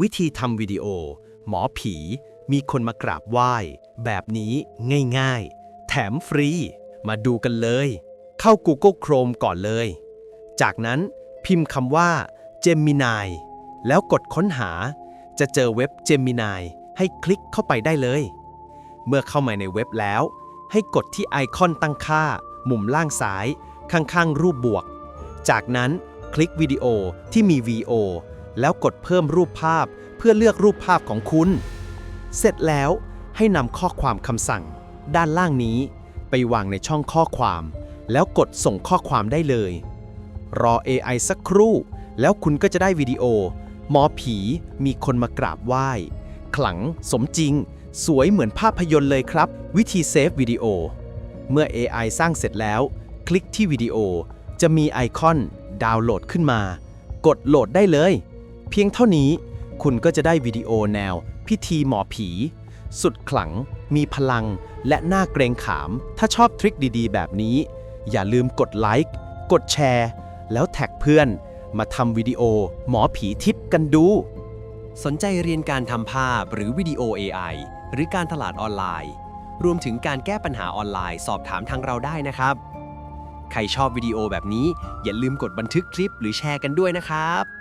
วิธีทำวิดีโอ หมอผี มีคนมากราบไหว้ แบบนี้ง่ายๆ แถมฟรี มาดูกันเลย เข้า Google Chrome ก่อนเลย จากนั้นพิมพ์คำว่า Gemini แล้วกดค้นหา จะเจอเว็บ Gemini ให้คลิกเข้าไปได้เลย เมื่อเข้ามาในเว็บแล้ว ให้กดที่ไอคอนตั้งค่า มุมล่างซ้าย ข้างๆ รูปบวก จากนั้นคลิกวิดีโอที่มี VO แล้วกดเพิ่มรูปภาพเพื่อเลือกรูปภาพของคุณ เสร็จแล้วให้นำข้อความคำสั่ง ด้านล่างนี้ ไปวางในช่องข้อความ แล้วกดส่งข้อความได้เลย รอ AI สักครู่ แล้วคุณก็จะได้วิดีโอ หมอผีมีคนมากราบไหว้ ขลัง สมจริง สวยเหมือนภาพยนตร์เลยครับ วิธีเซฟวิดีโอ เมื่อ AI สร้างเสร็จแล้ว คลิกที่วิดีโอจะมีไอคอนดาวน์โหลดขึ้นมา กดโหลดได้เลย เพียงเท่านี้คุณก็จะได้วิดีโอแนว พิธีหมอผี สุดขลัง มีพลัง และน่าเกรงขาม ถ้าชอบทริคดีๆ แบบนี้ อย่าลืมกดไลค์กดแชร์ แล้วแท็กเพื่อน มาทำวิดีโอหมอผีทิปกันดู สนใจเรียนการทำภาพหรือวิดีโอ AI หรือการตลาดออนไลน์ รวมถึงการแก้ปัญหาออนไลน์ สอบถามทางเราได้นะครับ ใครชอบวิดีโอแบบนี้ อย่าลืมกดบันทึกคลิปหรือแชร์กันด้วยนะครับ